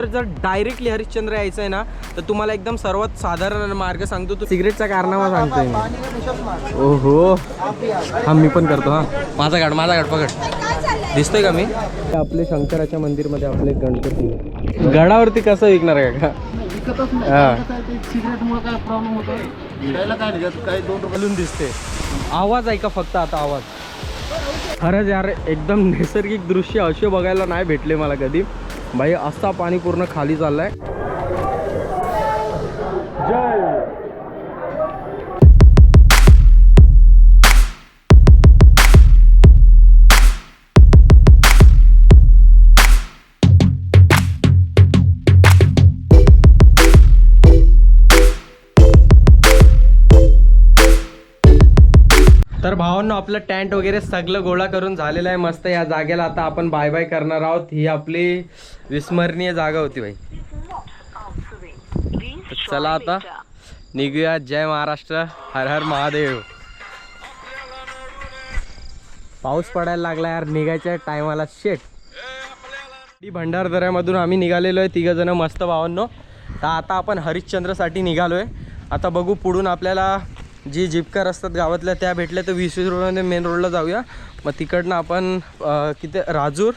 तर जर डायरेक्टली हरिश्चंद्र यायचं आहे ना तर तुम्हाला एकदम सर्वात साधारण मार्ग सांगतो तो. सिगरेटचा कारनामा सांगतोय मी. ओहो. हा मी पण करतो हा. माझा गाड माझा गाड पकड. दिसतोय का मी? आपले शंकराच्या मंदिरमध्ये आपले गणपती. गडावरती कसं विकणार आहे का सिगरेटमुळे दिसते आवाज ऐका फक्त आता आवाज. खरंच यार एकदम नैसर्गिक दृश्य असे बघायला नाही भेटले मला कधी. भाई असा पाणी पूर्ण खाली चाललाय. तर भावांनो आपलं टेंट वगैरे सगळं गोळा करून झालेलं आहे मस्त. या जागेला आता आपण बाय बाय करणार आहोत. ही आपली विस्मरणीय जागा होती भाई चला आता निघूया. जय महाराष्ट्र. हर हर महादेव. पाऊस पडायला लागला यार. निघायच्या टायमाला शेट भंडारदऱ्यामधून आम्ही निघालेलो आहे. तिघं जण मस्त भावांनो. तर आता आपण हरिश्चंद्रसाठी निघालो आहे आता बघू पुढून आपल्याला जी जिपकार असतात गावातल्या त्या भेटल्या तर वीस वीस रोडने मेन रोडला जाऊया. मग तिकडनं आपण किती राजूर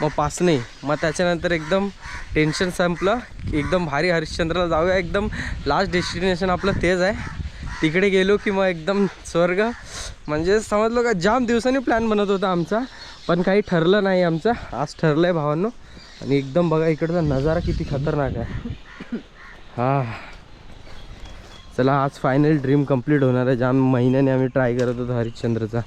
मग पासणे मग त्याच्यानंतर एकदम टेन्शन संपलं. एकदम भारी हरिश्चंद्रला जाऊया. एकदम लास्ट डेस्टिनेशन आपलं तेच आहे. तिकडे गेलो की मग एकदम स्वर्ग. म्हणजे समजलो का जाम दिवसांनी प्लॅन बनत होता आमचा. पण काही ठरलं नाही आमचं. आज ठरलं आहे भावांनो. आणि एकदम बघा इकडचा नजारा किती खतरनाक आहे. हां. चला आज फायनल ड्रीम कंप्लीट होणार आहे. ज्या महिन्याने आम्ही ट्राय करत होतो हरिश्चंद्रचा.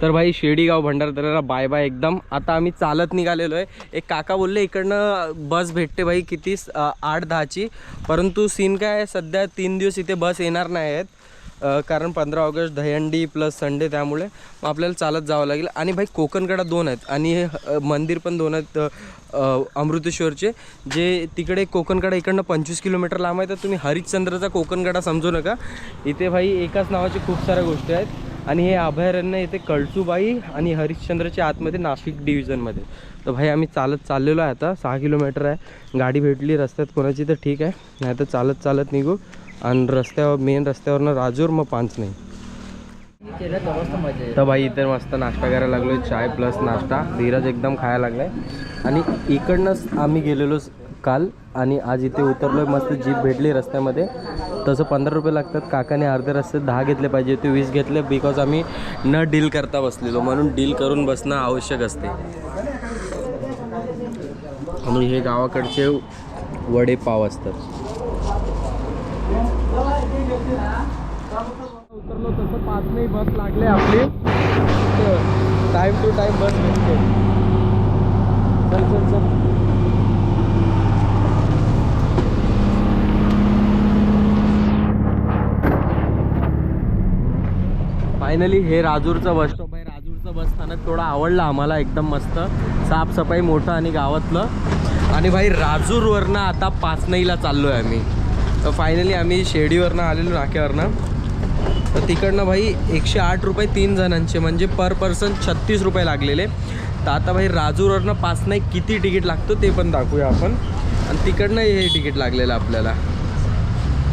तर भाई शेडीगाव भंडारदऱ्याला बाय बाय एकदम. आता आम्ही चालत निघालेलो आहे एक काका बोलले इकडनं बस भेटते भाई किती? आठ दहाची. परंतु सीन काय आहे? सध्या तीन दिवस इथे बस येणार नाही आहेत कारण पंधरा ऑगस्ट दहंडी प्लस संडे त्यामुळे मग आपल्याला चालत जावं लागेल. आणि भाई कोकणकडा दोन आहेत. आणि हे मंदिर पण दोन आहेत अमृतेश्वरचे जे तिकडे कोकणकडा इकडनं पंचवीस किलोमीटर लांब आहे तर तुम्ही हरिश्चंद्रचा कोकणकडा समजू नका. इथे भाई एकाच नावाची खूप साऱ्या गोष्टी आहेत. आणि हे अभयारण्य इथे कळसुबाई आणि हरिश्चंद्रच्या आतमध्ये नाशिक डिव्हिजनमध्ये. तर भाई आम्ही चालत चाललेलो आहे आता सहा किलोमीटर आहे. गाडी भेटली रस्त्यात कोणाची तर ठीक आहे. नाही तर चालत चालत निघू. आणि रस्त्यावर मेन रस्त्यावरनं राजूर मग पाच नाही. तर भाई इथे मस्त नाश्ता करायला लागलो चाय प्लस नाश्ता. धीरज एकदम खायला लागलाय. आणि इकडनंच आम्ही गेलेलो काल आणि आज इथे उतरलोय मस्त जीप भेटली रस्त्यामध्ये. तसं पंधरा रुपये लागतात. काकाने अर्धे रस्ते दहा घेतले पाहिजे ते वीस घेतले बिकॉज आम्ही न डील करता बसलेलो. म्हणून डील करून बसणं आवश्यक असते. आणि हे गावाकडचे वडे पाव असतात. उतरलो तसं पाच नाही बस लागले आपली. टाइम टू टाइम बस भेटते. चल चल चल. फायनली हे राजूरचं बस स्टॉप आहे. राजूरचं बस स्थानक थोडं आवडलं आम्हाला एकदम मस्त. साफसफाई मोठं आणि गावातलं. आणि भाई राजूरवरनं आता पाचनईला चाललो आहे आम्ही. तर फायनली आम्ही शेडीवरनं आलेलो नाक्यावरनं. तर तिकडनं भाई एकशे आठ रुपये तीन जणांचे म्हणजे पर पर्सन छत्तीस रुपये लागलेले. तर आता भाई राजूरवरनं नाही किती तिकीट लागतो ते पण दाखवूया आपण. आणि तिकडनं हे तिकीट लागलेलं आपल्याला.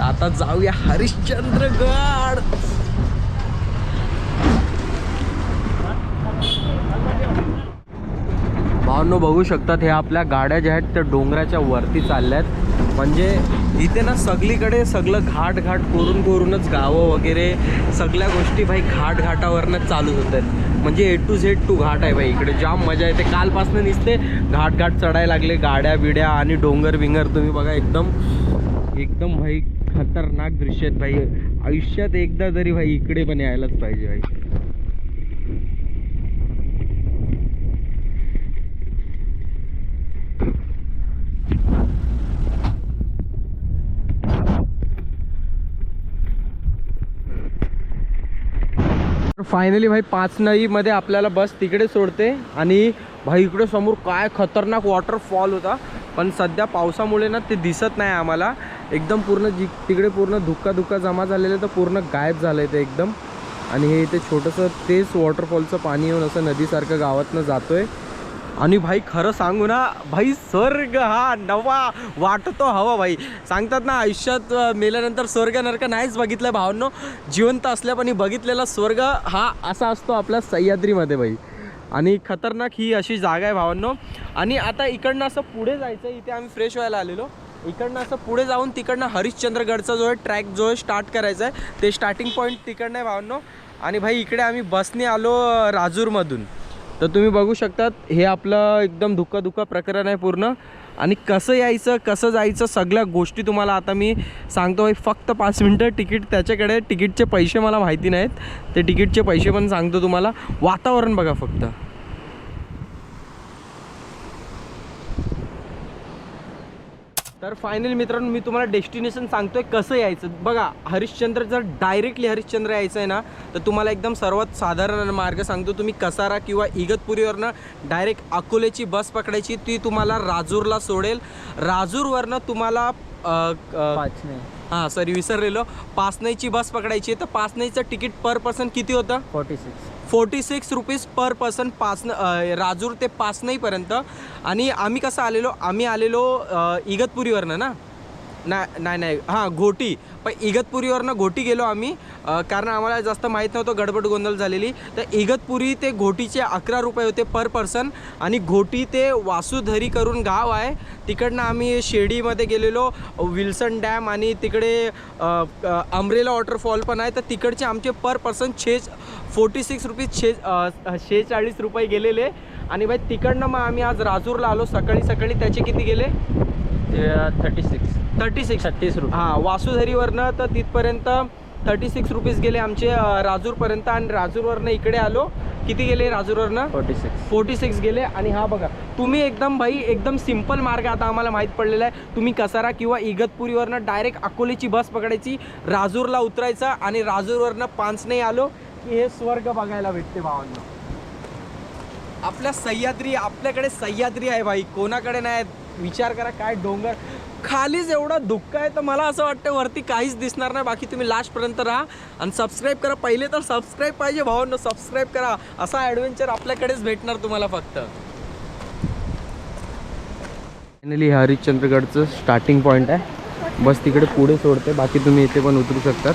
आता जाऊया हरिश्चंद्रगड. भावांनो बघू शकतात हे आपल्या गाड्या ज्या आहेत त्या डोंगराच्या वरती चालल्या आहेत म्हणजे इथे ना सगळीकडे सगळं घाट घाट करून करूनच गावं वगैरे सगळ्या गोष्टी भाई घाट घाटावरनंच चालूच होत आहेत म्हणजे ए टू झेड टू घाट आहे भाई इकडे. जाम मजा येते. कालपासून दिसते घाट घाट चढायला लागले गाड्या बिड्या आणि डोंगर बिंगर तुम्ही बघा एकदम एकदम भाई खतरनाक दृश्य आहेत भाई. आयुष्यात एकदा तरी भाई इकडे पण यायलाच पाहिजे भाई. फायनली भाई पाच आपल्याला बस तिकडे सोडते आणि भाई इकडे समोर काय खतरनाक वॉटरफॉल होता. पण सध्या पावसामुळे ना ते दिसत नाही आम्हाला. एकदम पूर्ण जी तिकडे पूर्ण धुक्का धुक्का जमा झालेलं तर पूर्ण गायब झालं आहे ते एकदम. आणि हे इथे छोटंसं तेच वॉटरफॉलचं पाणी येऊन असं नदीसारखं गावातनं आहे आणि भाई खरं सांगू ना भाई स्वर्ग हा नवा वाटतो हवा भाई. सांगतात ना आयुष्यात मेल्यानंतर स्वर्ग नरक नाहीच बघितलं भावांनो. जिवंत असल्यापणी बघितलेला स्वर्ग हा असा असतो आपल्या सह्याद्रीमध्ये भाई. आणि खतरनाक ही अशी जागा आहे भावांनो. आणि आता इकडनं असं पुढे जायचं इथे आम्ही फ्रेश व्हायला आलेलो. इकडनं असं पुढे जाऊन तिकडनं हरिश्चंद्रगडचा जो आहे ट्रॅक जो आहे स्टार्ट करायचा आहे. ते स्टार्टिंग पॉईंट तिकडनं आहे भावांनो. आणि भाई इकडे आम्ही बसने आलो राजूरमधून. तर तुम्ही बघू शकतात हे आपलं एकदम धुका धुका प्रकरण आहे पूर्ण. आणि कसं यायचं कसं जायचं सगळ्या गोष्टी तुम्हाला आता मी सांगतो. भाई फक्त पाच मिनटं तिकीट त्याच्याकडे तिकीटचे पैसे मला माहिती नाहीत. ते तिकीटचे पैसे पण सांगतो तुम्हाला. वातावरण बघा फक्त. तर फायनली मित्रांनो मी तुम्हाला डेस्टिनेशन सांगतोय कसं यायचं. बघा हरिश्चंद्र जर डायरेक्टली हरिश्चंद्र यायचं आहे ना तर तुम्हाला एकदम सर्वात साधारण मार्ग सांगतो तुम्ही कसारा किंवा इगतपुरीवरनं डायरेक्ट अकोल्याची बस पकडायची ती तुम्हाला राजूरला सोडेल. राजूरवरनं तुम्हाला हां सॉरी विसरलेलो. पासनाईची बस पकडायची तर पासनाईचं तिकीट पर पर्सन किती होतं? Forty six forty six rupees per person पासन राजूर ते पासनाईपर्यंत. आणि आम्ही कसं आलेलो आम्ही आलेलो इगतपुरीवरनं ना. नाही नाही नाही. हां घोटी. पण इगतपुरीवरनं घोटी गेलो आम्ही. कारण आम्हाला जास्त माहीत नव्हतं गडबड गोंधळ झालेली. तर इगतपुरी ते घोटीचे अकरा रुपये होते पर पर्सन. आणि घोटी ते वासुधरी करून गाव आहे. तिकडनं आम्ही शिर्डीमध्ये गेलेलो. विल्सन डॅम आणि तिकडे अमरेला वॉटरफॉल पण आहे. तर तिकडचे आमचे पर पर्सन छे फोर्टी सिक्स रुपीज छे अ, शेहेचाळीस रुपये गेलेले. आणि भाई तिकडनं मग आम्ही आज राजूरला आलो. सकाळी सकाळी त्याचे किती गेले? Thirty six. Thirty six. छत्तीस रुपये. हां वासुधरीवरनं तर तिथपर्यंत थर्टी सिक्स रुपीज गेले आमचे अ, राजूरपर्यंत आणि राजूरवरनं इकडे आलो. किती गेले राजूरवरनं? Forty six. फोर्टी सिक्स गेले. आणि हा बघा तुम्ही एकदम भाई एकदम सिंपल मार्ग आता आम्हाला माहीत पडलेला आहे. तुम्ही कसारा किंवा इगतपुरीवरनं डायरेक्ट अकोल्याची बस पकडायची राजूरला उतरायचं आणि राजूरवरनं पाचने आलो की हे स्वर्ग बघायला भेटते भावांना. आपल्या सह्याद्री आपल्याकडे सह्याद्री आहे भाई कोणाकडे नाही विचार करा काय डोंगर. खालीच एवढं दुःख आहे तर मला असं वाटतं वरती काहीच दिसणार नाही. बाकी तुम्ही लास्टपर्यंत राहा आणि सबस्क्राईब करा. पहिले तर सबस्क्राईब पाहिजे भावांनो. सबस्क्राईब करा. असा ॲडव्हेंचर आपल्याकडेच भेटणार तुम्हाला फक्त. फायनली हरिश्चंद्रगडचं स्टार्टिंग पॉईंट आहे. बस तिकडे पुढे सोडते. बाकी तुम्ही इथे पण उतरू शकतात.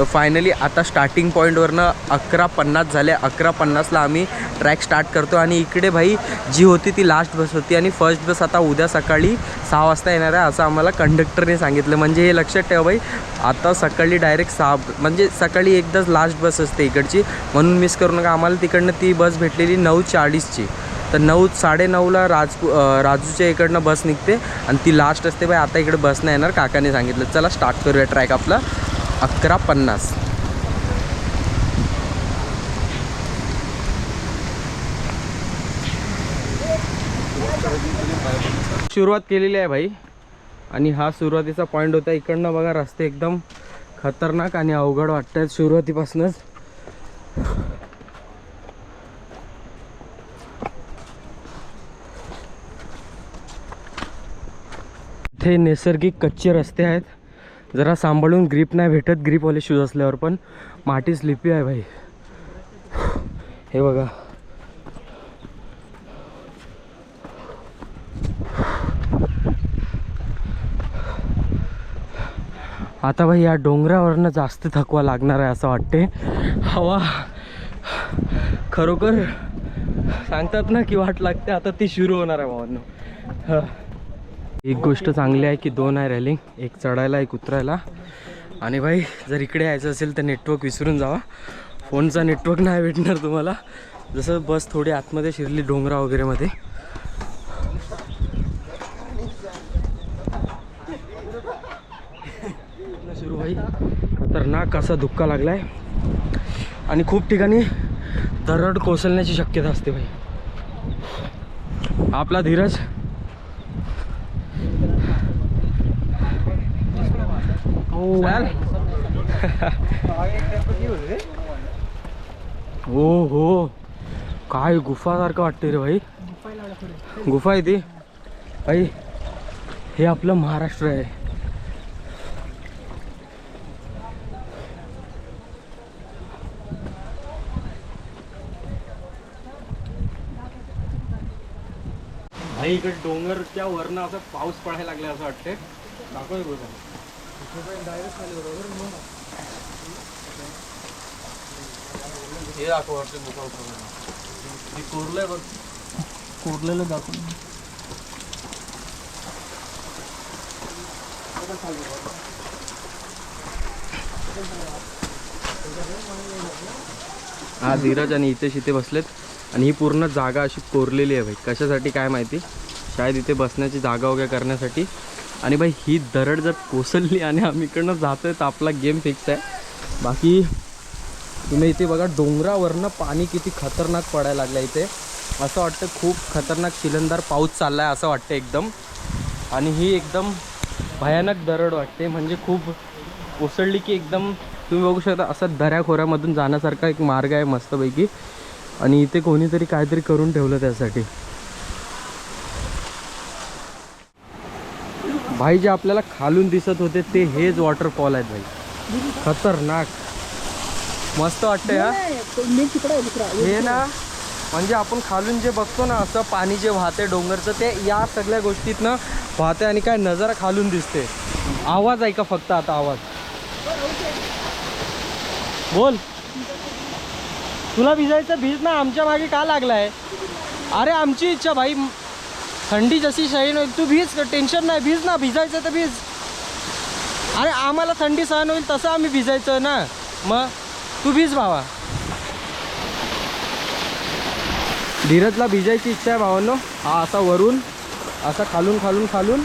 तर फायनली आता स्टार्टिंग पॉईंटवरनं अकरा पन्नास झाले. अकरा पन्नासला आम्ही ट्रॅक स्टार्ट करतो. आणि इकडे भाई जी होती ती लास्ट बस होती. आणि फर्स्ट बस आता उद्या सकाळी सहा वाजता येणार आहे असं आम्हाला कंडक्टरने सांगितलं. म्हणजे हे लक्षात ठेवा भाई आता सकाळी डायरेक्ट सहा म्हणजे सकाळी एकदाच लास्ट बस असते इकडची. म्हणून मिस करू नका. आम्हाला तिकडनं ती बस भेटलेली नऊ चाळीसची. तर नऊ साडेनऊला राजपू राजूच्या इकडनं बस निघते. आणि ती लास्ट असते भाई आता इकडे बस नाही येणार काकाने सांगितलं. चला स्टार्ट करूया ट्रॅक आपला. अकरा पन्नास. सुरुवात केलेली आहे भाई. आणि हा सुरुवातीचा पॉईंट होता. इकडनं बघा रस्ते एकदम खतरनाक आणि अवघड वाटत आहेत सुरुवातीपासूनच. इथे नैसर्गिक कच्चे रस्ते आहेत. जरा सांभाळून ग्रीप नाही भेटत ग्रीपवाले शूज असल्यावर पण. माटी स्लिपी आहे भाई. हे बघा. आता भाई या डोंगरावरनं जास्त थकवा लागणार आहे असं वाटते हवा. खरोखर सांगतात ना की वाट लागते आता ती सुरू होणार आहे भावांनो. एक गोष्ट चांगली आहे की दोन आहे रॅलिंग एक चढायला एक उतरायला. आणि भाई जर इकडे यायचं असेल तर नेटवर्क विसरून जावा. फोनचा नेटवर्क नाही भेटणार तुम्हाला. जसं बस थोडी आतमध्ये शिरली डोंगरा वगैरेमध्ये. सुरू भाई. खतरनाक असा धुक्का आहे आणि खूप ठिकाणी दरड कोसळण्याची शक्यता असते भाई. आपला धीरज ओ हो काय गुफासारखं वाटते रे भाई. गुफा आहे ती. भाई हे आपलं महाराष्ट्र आहे. भाई इकडे डोंगरच्या वरनं असं पाऊस पडायला लागला असं वाटते दाखव हे दाखव वाटते हे कोरलंय बघ. कोरलेलं दाखव हा धीरज आणि इथे इथे बसलेत. आणि ही पूर्ण जागा अशी कोरलेली आहे भाई. कशासाठी काय माहिती? शायद इथे बसण्याची जागा वगैरे करण्यासाठी आणि भाई ही दरड जर कोसळली आणि आम्ही इकडनं आहे तर आपला गेम फिक्स आहे. बाकी तुम्ही इथे बघा डोंगरावरनं पाणी किती खतरनाक पडायला लागलं इथे. असं वाटतं खूप खतरनाक शिलंदार पाऊस चालला आहे असं वाटतं एकदम. आणि ही एकदम भयानक दरड वाटते. म्हणजे खूप कोसळली की एकदम तुम्ही बघू शकता असं दऱ्याखोऱ्यामधून जाण्यासारखा एक मार्ग आहे मस्तपैकी. आणि इथे कोणीतरी काहीतरी करून ठेवलं त्यासाठी. भाई जे आपल्याला खालून दिसत होते ते हेच वॉटरफॉल आहेत भाई. खतरनाक. मस्त वाटतंय हा? हे ना म्हणजे आपण खालून जे बघतो ना असं पाणी जे वाहते डोंगरचं ते या सगळ्या गोष्टीतनं वाहते आणि काय नजारा खालून दिसते. आवाज ऐका फक्त आता आवाज? बोल. तुला भिजायचं भीज ना आमच्या मागे का लागलाय? अरे आमची इच्छा भाई. थंडी जशी सैन होईल तू भीज टेन्शन नाही भीज ना भिजायचं तर भीज. अरे आम्हाला थंडी सहन होईल तसं आम्ही भिजायचं ना. मग तू भीज भावा. धीरजला भिजायची इच्छा आहे भावांनो. हा असा वरून असा खालून खालून खालून.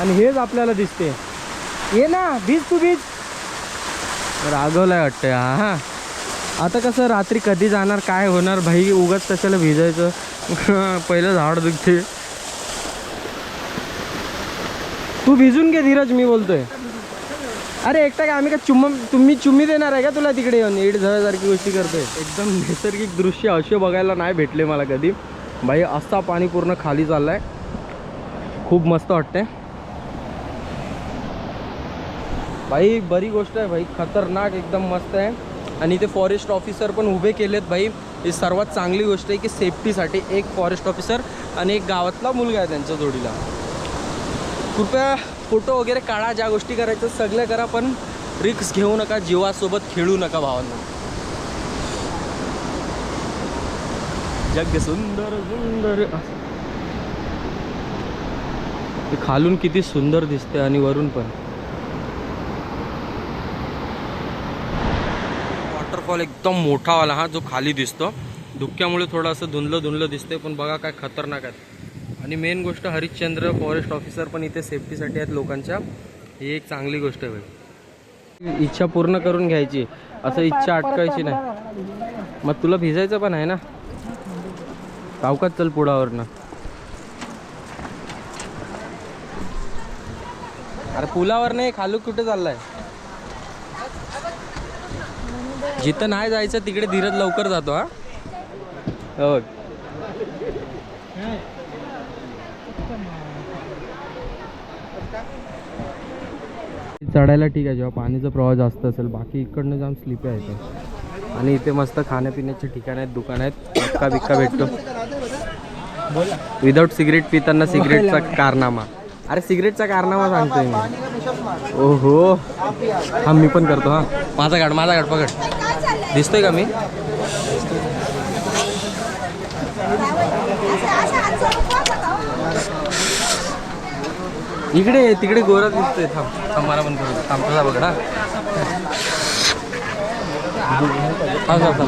आणि हेच आपल्याला दिसते. ये ना भीज तू भीज. रागवलाय वाटतं हा हा. आता कसं रात्री कधी जाणार काय होणार भाई उगाच कशाला भिजायचं? पहिलं झाड दुखते. तू भिजून घे धीरज मी बोलतोय. अरे एकटा काय आम्ही का चुम्म तुम्ही चुम्मी देणार आहे का तुला तिकडे येऊन? इड झळसारखी गोष्टी करतोय. एकदम नैसर्गिक दृश्य असे बघायला नाही भेटले मला कधी. भाई असा पाणी पूर्ण खाली चाललाय. खूप मस्त वाटतंय. भाई बरी गोष्ट आहे भाई. खतरनाक एकदम मस्त आहे. आणि इथे फॉरेस्ट ऑफिसर पण उभे केलेत भाई. ही सर्वात चांगली गोष्ट आहे की सेफ्टीसाठी एक फॉरेस्ट ऑफिसर आणि एक गावातला मुलगा आहे त्यांच्या जोडीला. कृपया फोटो वगैरे काढा ज्या गोष्टी करायच्या सगळ्या करा पण रिक्स घेऊ नका जीवासोबत खेळू नका भावांना. जग सुंदर सुंदर ते खालून किती सुंदर दिसते आणि वरून पण. वॉटरफॉल एकदम मोठावाला हा जो खाली दिसतो. धुक्यामुळे थोडं असं धुंदलं धुंदलं दिसते पण बघा काय खतरनाक आहे. आणि मेन गोष्ट हरिश्चंद्र फॉरेस्ट ऑफिसर पण इथे सेफ्टीसाठी आहेत लोकांच्या. ही एक चांगली गोष्ट आहे इच्छा पूर्ण करून घ्यायची. असं इच्छा अटकायची नाही. मग तुला भिजायचं पण आहे ना? कावकात चल पुढावरनं. अरे पुलावर नाही खालू कुठे चाललाय? जिथं नाही जायचं तिकडे धीरज लवकर जातो हा. हो चढायला ठीक आहे जेव्हा पाणीचा प्रवाह जास्त असेल बाकी इकडनं जाम स्लिपी आहे इथे. आणि इथे मस्त खाण्यापिण्याचे ठिकाण आहेत दुकान आहेत. अक्का बिक्का भेटतो. विदाऊट सिगरेट पिताना सिगरेटचा कारनामा. अरे सिगरेटचा कारनामा सांगतोय मी. ओहो. हा मी पण करतो हा. माझा गाड माझा गाड पकड. दिसतोय का मी? इकडे तिकडे गोरा दिसतोय. थांब थांब मला पण करू थांब तुझा बघ हा. थांब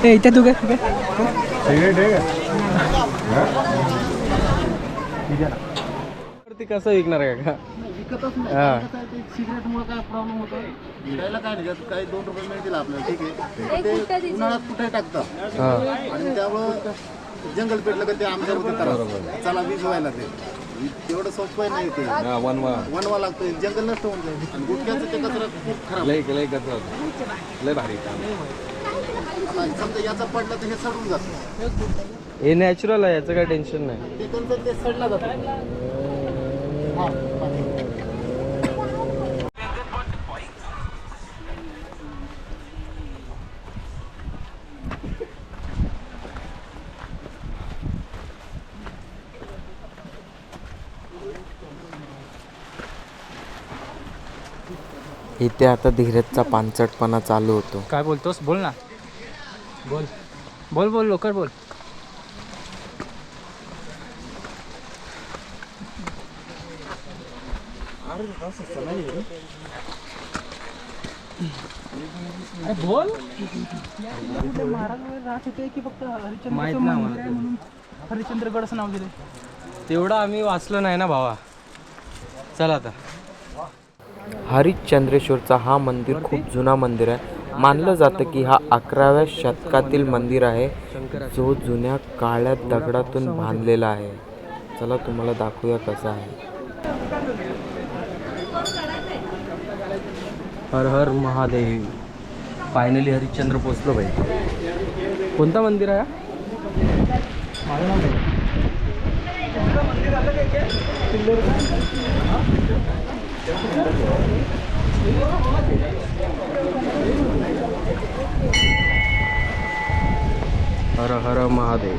ए इथे तू काय कसं विकणार आहे का? विकतच नाही. हा. कसं आहे ते सिगरेटमुळे काय प्रॉब्लेम होतो? विकायला काय नाही त्यात काही दोन रुपये मिळतील आपल्याला ठीक आहे. ते उन्हाळ्यात कुठे टाकतात? हा. आणि त्यामुळं जंगल पेटलं का ते आमच्या त्रास चला वीज व्हायला ते तेवढं सोपं नाही ते. वनवा. वनवा लागतोय. जंगल नष्ट होऊन जाईल. आणि गुटख्याचं ते कचरा खूप खराब. लय लय कचरा होता. लय भारी काम. आता समजा याचा पडला तर हे सडून जातं. हे नॅचरल आहे याचं काय टेन्शन नाही. ते त्यांचं ते सडला जातं. हा, इथे आता धीरजचा पानचटपणा चालू होतो. काय बोलतोस? बोल ना. बोल. बोल बोल लवकर बोल. अरे बोल. माहीत नाही आम्हाला ते. हरिश्चंद्रगडचं नाव दिले तेवढं आम्ही वाचलं नाही ना भावा. चल आता. हरिश्चंद्रेश्वरचा हा मंदिर खूप जुना मंदिर आहे. मानलं जातं की हा अकराव्या शतकातील मंदिर आहे जो जुन्या काळ्या दगडातून बांधलेला आहे. चला तुम्हाला दाखवूया कसं आहे. हर हर महादेव. फायनली हरिश्चंद्र पोचलो भाई. कोणतं मंदिर आहे हा? हर हर महादेव।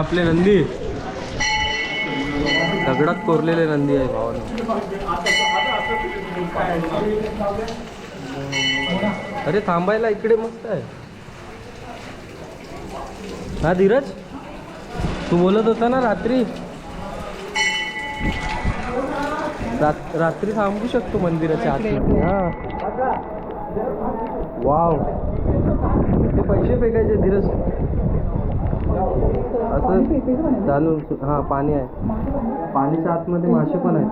आपले नंदी. दगडात कोरलेले नंदी आहे भावानं. अरे थांबायला इकडे मस्त आहे. हा धीरज तू बोलत होता ना रात्री? रात- रात्री थांबू शकतो मंदिराच्या आतमध्ये. हा. वाव. ते पैसे फेकायचे धीरज. असं चालू हा पाणी आहे. पाणीच्या आतमध्ये मासे पण आहेत.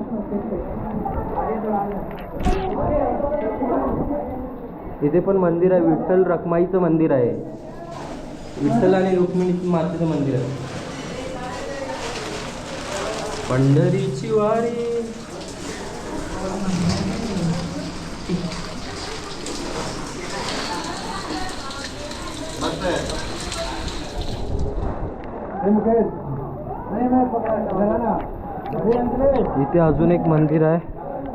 इथे पण मंदिर आहे. विठ्ठल रखमाईचं मंदिर आहे. विठ्ठल आणि रुक्मिणी मातेचं मंदिर आहे. पंढरीची वारी. इथे अजून एक मंदिर आहे.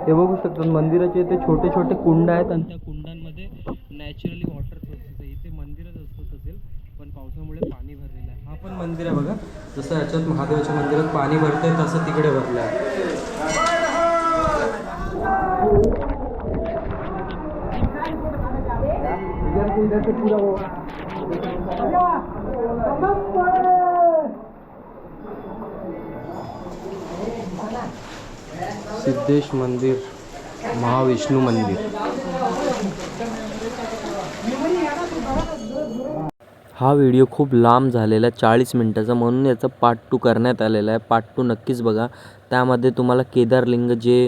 ते बघू शकतात मंदिराचे इथे छोटे छोटे कुंड आहेत आणि त्या कुंडांमध्ये नॅचरली वॉटर सोर्सेस इथे मंदिरच असत असेल पण पावसामुळे पाणी भरलेलं आहे. हा पण मंदिर आहे बघा. जसं याच्यात महादेवाच्या मंदिरात पाणी भरतंय तसं तिकडे भरलं आहे सिद्धेश मंदिर महाविष्णू मंदिर. हा व्हिडिओ खूप लांब झालेला आहे चाळीस मिनटाचा. म्हणून याचा पार्ट टू करण्यात आलेला आहे. पार्ट टू नक्कीच बघा. त्यामध्ये तुम्हाला केदारलिंग जे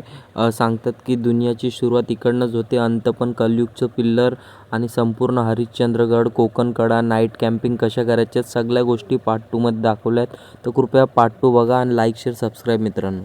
सांगतात की दुनियाची सुरुवात इकडनंच होते. अंत पण कलयुगचं पिल्लर आणि संपूर्ण हरिश्चंद्रगड कोकणकडा नाईट कॅम्पिंग कशा करायच्या सगळ्या गोष्टी पार्ट टूमध्ये दाखवल्या आहेत. तर कृपया पार्ट टू बघा आणि लाईक शेअर सबस्क्राईब मित्रांनो.